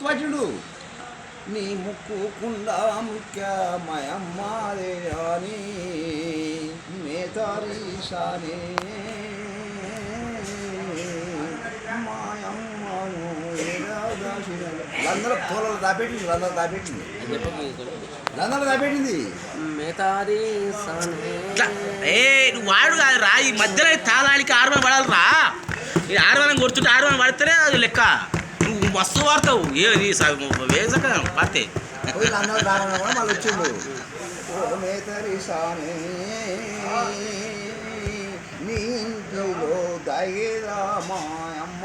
గుర్తుపట్టిండు నీ ముక్కు కుండ ముఖ్యమయమ్మాదే అని మేతారి సానే మాయమ్మను లందరూ తోలలో దాపెట్టింది లందరూ దాపెట్టింది. లందరూ దాపెట్టింది. ఏ నువ్వు వాడు కాదు రా ఈ మధ్యలో తాళానికి ఆరువని పడాలి రా ఈ ఆరువని కొడుతుంటే ఆరువని పడితేనే అది లెక్క. మస్తు వాడతావు. ఏ నీ వేసక పడితే పోయి కూడా మళ్ళీ వచ్చిండు. మేతరి సానే నీ ఇంటిలో దాగేదా మాయమ్మ.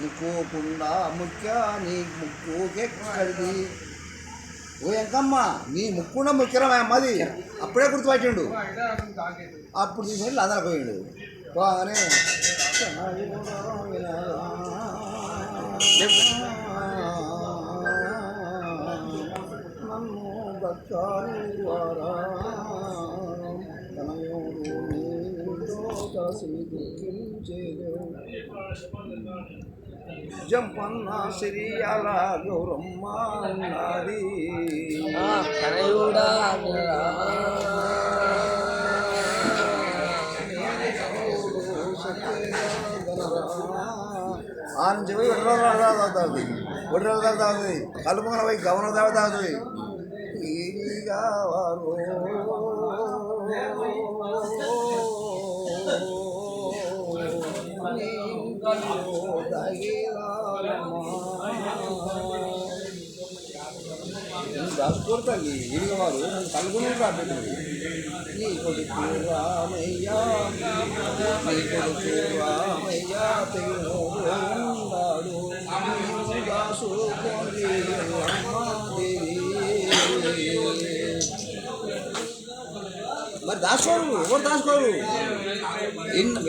ముక్కోకుండా ముఖ్య నీ ముక్కుకెక్కడిది ఓ ఎంకమ్మ నీ ముక్కున ముఖ్యరా అమ్మది అప్పుడే గుర్తుపట్టిండు. అప్పుడు తీసుకొని అందరూ పోయిండు. బాగానే నన్ను బచ్చాని ద్వారా తనయోడు జంపన్న సిరియాల గౌరమ్మ ఉన్నది కనయుడా ఆ నుంచి పోయి ఒడ్రాలు తాగుతుంది ఒడ్రాలు తాగుతుంది కళ్ళు మొగల పోయి గమనం తాగుతుంది వారు దాచుకోరు తల్లి ఇదిగ వారు నన్ను కలుగుని రాబెట్టింది నీ కొడుకు రామయ్య నీ కొడుకు రామయ్య తెగినోడు మరి దాచుకోరు ఎవరు దాచుకోరు?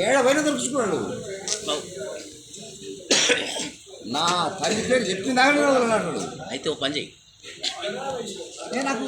ఏడ పైన దొరుకుతున్నాడు నా తల్లి పేరు చెప్పిందాక అన్నాడు అయితే ఓ పని చెయ్యి. నేను నాకు